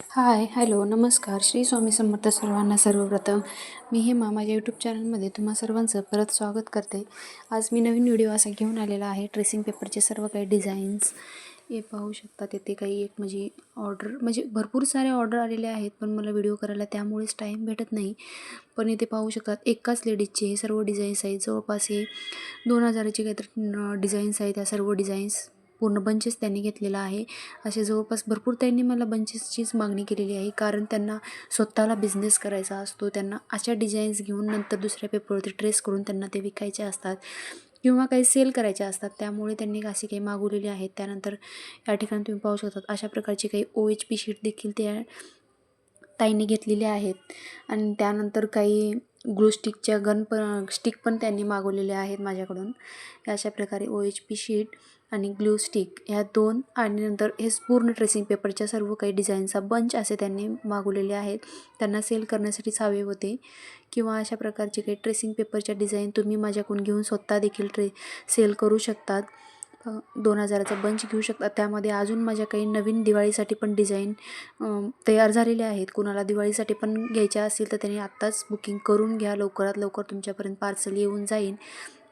Hi hello नमस्कार. श्री स्वामी समर्थ सर्वांना सर्वप्रथम मी हेमा माझ्या यूट्यूब चॅनलमध्ये तुम्हा सर्वांचं परत स्वागत करते. आज मी नवीन व्हिडिओ असा घेऊन आलेला आहे. ट्रेसिंग पेपरचे सर्व काही डिझाईन्स हे पाहू शकता. तेथे काही एक म्हणजे ऑर्डर म्हणजे भरपूर सारे ऑर्डर आलेले आहेत पण मला व्हिडिओ करायला त्यामुळेच टाईम भेटत नाही. पण इथे पाहू शकतात एकाच लेडीजचे हे सर्व डिझाईन्स आहेत. जवळपास हे दोन हजाराचे काहीतरी डिझाईन्स आहेत. त्या सर्व डिझाईन्स पूर्ण बंचेस त्यांनी घेतलेला आहे. असे जवळपास भरपूर त्यांनी मला बंचेसचीच मागणी केलेली आहे. कारण त्यांना स्वतःला बिझनेस करायचा असतो. त्यांना अशा डिझाईन्स घेऊन नंतर दुसऱ्या पेपरवरती ट्रेस करून त्यांना ते विकायचे असतात. किंवा काही सेल करायचे असतात. त्यामुळे त्यांनी असे काही मागवलेले आहेत. त्यानंतर या ठिकाणी तुम्ही पाहू शकतात. अशा प्रकारचे काही ओ एच पी शीट देखील त्या ताईंनी घेतलेले आहेत. आणि त्यानंतर काही ग्लू स्टिकच्या गन पण स्टिक पण त्यांनी मागवलेले आहेत माझ्याकडून. अशा प्रकारे ओ एच पी शीट आणि ग्लू स्टिक ह्या दोन आणि नंतर हे पूर्ण ट्रेसिंग पेपरच्या सर्व काही डिझाईनचा बंच असे त्यांनी मागवलेले आहेत. त्यांना सेल करण्यासाठीच हवे होते. किंवा अशा प्रकारचे काही ट्रेसिंग पेपरच्या डिझाईन तुम्ही माझ्याकडून घेऊन स्वतः देखील ट्रे सेल करू शकतात. दोन हजाराचा बंच घेऊ शकतात त्यामध्ये अजून माझ्या काही नवीन दिवाळीसाठी पण डिझाईन तयार झालेले आहेत. कुणाला दिवाळीसाठी पण घ्यायच्या असतील तर त्यांनी आत्ताच बुकिंग करून घ्या. लवकरात लवकर तुमच्यापर्यंत पार्सल येऊन जाईल.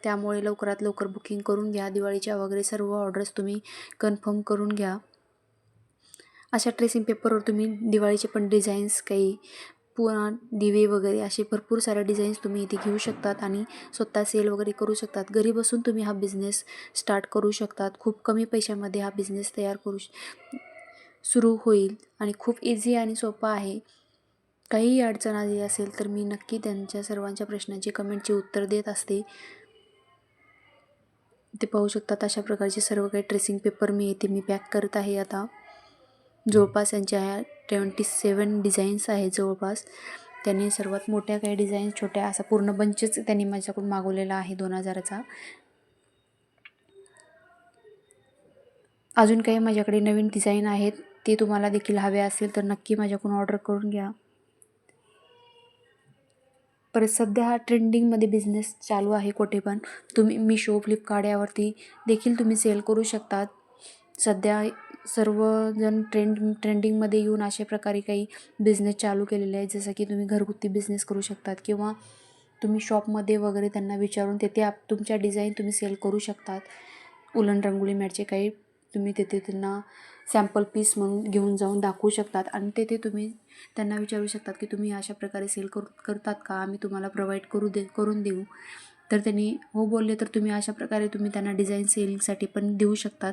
त्यामुळे लवकरात लवकर बुकिंग करून घ्या. दिवाळीच्या वगैरे सर्व ऑर्डर्स तुम्ही कन्फर्म करून घ्या. अशा ट्रेसिंग पेपरवर तुम्ही दिवाळीचे पण डिझाईन्स काही पुन्हा दिवे वगैरे असे भरपूर साऱ्या डिझाईन्स तुम्ही इथे घेऊ शकतात आणि स्वतः सेल वगैरे करू शकतात. घरी बसून तुम्ही हा बिझनेस स्टार्ट करू शकतात. खूप कमी पैशामध्ये हा बिझनेस तयार करू सुरू होईल आणि खूप इझी आणि सोपा आहे. काहीही अडचण आली असेल तर मी नक्की त्यांच्या सर्वांच्या प्रश्नांची कमेंटची उत्तर देत असते. ते पाहू शकतात अशा प्रकारचे सर्व काही ट्रेसिंग पेपर मी येथे मी पॅक करत आहे आता. जवळपास यांच्या ह्या ट्वेंटी सेवन डिझाईन्स आहेत जवळपास. त्यांनी सर्वात मोठ्या काही डिझाईन्स छोट्या असा पूर्ण बंचच त्यांनी माझ्याकडून मागवलेला आहे दोन हजाराचा. अजून काही माझ्याकडे नवीन डिझाईन आहेत ते तुम्हाला देखील हवे असेल तर नक्की माझ्याकडून ऑर्डर करून घ्या. परत सध्या हा ट्रेंडिंगमध्ये बिझनेस चालू आहे कुठे पण. तुम्ही मिशो फ्लिपकार्ट यावरती देखील तुम्ही सेल करू शकतात. सध्या सर्वजण ट्रेंड ट्रेंडिंगमध्ये येऊन अशा प्रकारे काही बिझनेस चालू केलेले आहे जसं की तुम्ही घरगुती बिझनेस करू शकतात किंवा तुम्ही शॉपमध्ये वगैरे त्यांना विचारून तेथे आप तुमच्या डिझाईन तुम्ही सेल करू शकतात. उलन रंगोली मॅटचे काही तुम्ही तेथे त्यांना सॅम्पल पीस म्हणून घेऊन जाऊन दाखवू शकतात. आणि तेथे तुम्ही त्यांना विचारू शकतात की तुम्ही अशा प्रकारे सेल करू करतात का? आम्ही तुम्हाला प्रोव्हाइड करू दे करून देऊ. तर त्यांनी हो बोलले तर तुम्ही अशा प्रकारे तुम्ही त्यांना डिझाईन सेलिंगसाठी पण देऊ शकतात.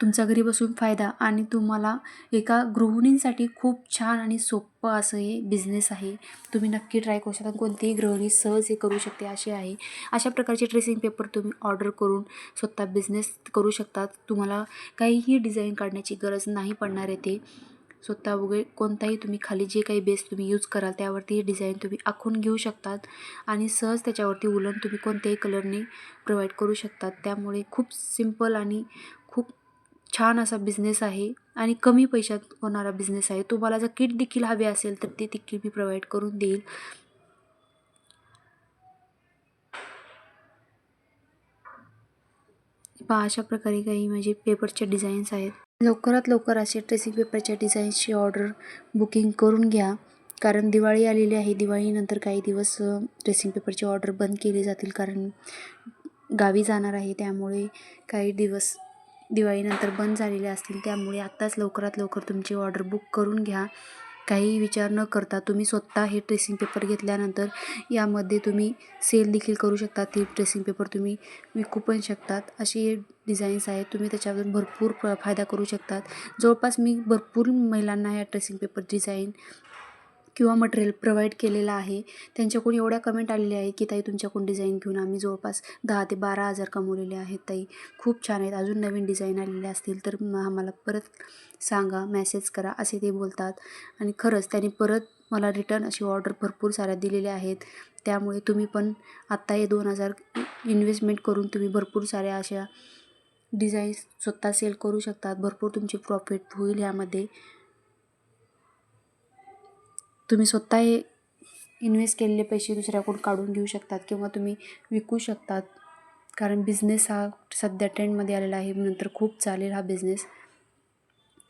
तुमचा घरी बसून फायदा आणि तुम्हाला एका गृहिणींसाठी खूप छान आणि सोपं असं हे बिझनेस आहे. तुम्ही नक्की ट्राय करू शकता. कोणतीही गृहिणी सहज हे करू शकते असे आहे. अशा प्रकारचे ड्रेसिंग पेपर तुम्ही ऑर्डर करून स्वतः बिझनेस करू शकतात तुम्हाला काहीही डिझाईन काढण्याची गरज नाही पडणार येते स्वतः वगैरे कोणताही तुम्ही खाली जे काही बेस तुम्ही यूज कराल त्यावरती डिझाईन तुम्ही आखून घेऊ शकतात आणि सहज त्याच्यावरती उलन तुम्ही कोणत्याही कलरने प्रोव्हाइड करू शकतात. त्यामुळे खूप सिंपल आणि छान असा बिझनेस आहे आणि कमी पैशात होणारा बिझनेस आहे. तुम्हाला जर किट देखील हवे असेल तर ते देखील मी प्रोव्हाइड करून देईल. पहा अशा प्रकारे काही म्हणजे पेपरचे डिझाईन्स आहेत. लवकरात लवकर असे ट्रेसिंग पेपरच्या डिझाईन्सची ऑर्डर बुकिंग करून घ्या. कारण दिवाळी आलेली आहे. दिवाळीनंतर काही दिवस ड्रेसिंग पेपरची ऑर्डर बंद केली जातील. कारण गावी जाणार आहे. त्यामुळे काही दिवस दिवाळीनंतर बंद झालेले असतील त्यामुळे आत्ताच लवकरात लवकर तुमची ऑर्डर बुक करून घ्या. काही विचार न करता तुम्ही स्वतः हे ट्रेसिंग पेपर घेतल्यानंतर यामध्ये तुम्ही सेल देखील करू शकता. ते ट्रेसिंग पेपर तुम्ही विकू पण शकतात. असे डिझाईन्स आहेत. तुम्ही त्याच्यावरून भरपूर फायदा करू शकतात. जवळपास मी भरपूर महिलांना ह्या ट्रेसिंग पेपर डिझाईन किंवा मटेरियल प्रोव्हाइड केलेलं आहे. त्यांच्याकडून एवढ्या कमेंट आलेल्या आहे की ताई तुमच्याकडून डिझाईन घेऊन आम्ही जवळपास दहा ते बारा हजार कमवलेले आहेत ताई. खूप छान आहेत. अजून नवीन डिझाईन आलेले असतील तर आम्हाला परत सांगा मेसेज करा असे ते बोलतात. आणि खरंच त्यांनी परत मला रिटर्न अशी ऑर्डर भरपूर साऱ्या दिलेल्या आहेत. त्यामुळे तुम्ही पण आत्ता हे दोन हजार इन्व्हेस्टमेंट करून तुम्ही भरपूर साऱ्या अशा डिझाईन्स स्वतः सेल करू शकतात. भरपूर तुमची प्रॉफिट होईल ह्यामध्ये. तुम्ही स्वतः इन्व्हेस्ट केलेले पैसे दुसऱ्याकडून काढून घेऊ शकतात किंवा तुम्ही विकू शकतात. कारण बिझनेस हा सध्या ट्रेंडमध्ये आलेला आहे. नंतर खूप चालेल हा बिझनेस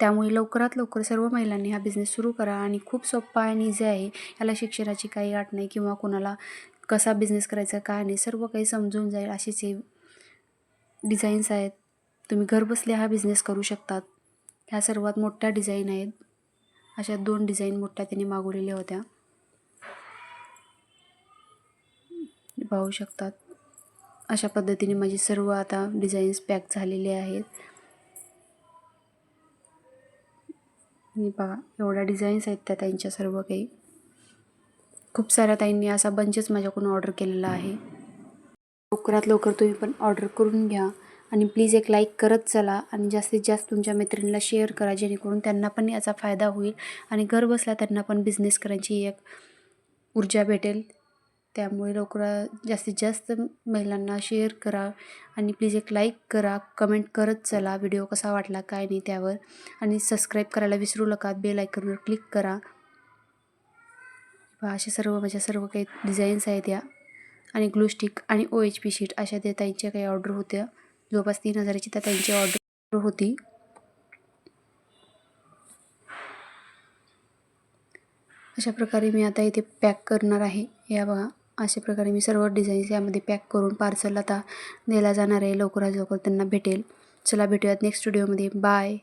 त्यामुळे लवकरात लवकर सर्व महिलांनी हा बिझनेस सुरू करा आणि खूप सोप्पा आणि इझी आहे. याला शिक्षणाची काही गाठ नाही किंवा कोणाला कसा बिझनेस करायचा काय नाही सर्व काही समजून जाईल अशीच हे डिझाईन्स आहेत. तुम्ही घरबसल्या हा बिझनेस करू शकतात. ह्या सर्वात मोठ्या डिझाईन आहेत. अशा दोन डिझाईन मोठ्या त्यांनी मागवलेल्या होत्या. पाहू शकतात. अशा पद्धतीने माझे सर्व आता डिझाईन्स पॅक झालेले आहेत. मी पहा एवढ्या डिझाईन्स आहेत त्या त्यांच्या सर्व काही. खूप साऱ्या ताईंनी असा बंचच माझ्याकडून ऑर्डर केलेला आहे. लवकरात लवकर तुम्ही पण ऑर्डर करून घ्या. आणि प्लीज एक लाईक करत चला आणि जास्तीत जास्त तुमच्या मैत्रिणीला शेअर करा जेणेकरून त्यांना पण याचा फायदा होईल आणि घर बसल्या त्यांना पण बिझनेस करायची एक ऊर्जा भेटेल. त्यामुळे लवकर जास्तीत जास्त महिलांना शेअर करा आणि प्लीज एक लाईक करा कमेंट करत चला. व्हिडिओ कसा वाटला काय नाही त्यावर. आणि सबस्क्राईब करायला विसरू नका बेल आयकनवर क्लिक करा. पहा असे सर्व माझ्या सर्व काही डिझाईन्स आहेत या. आणि ग्लू स्टिक आणि ओ एच पी शीट अशा त्या त्यांच्या काही ऑर्डर होत्या. जवळपास तीन हजाराची तर त्यांची ऑर्डर होती. अशा प्रकारे मी आता इथे पॅक करणार आहे. या बघा अशा प्रकारे मी सर्व डिझाईन्स यामध्ये पॅक करून पार्सल आता दिला जाणार आहे. लवकरात लवकर त्यांना भेटेल. चला भेटूयात नेक्स्ट व्हिडिओमध्ये बाय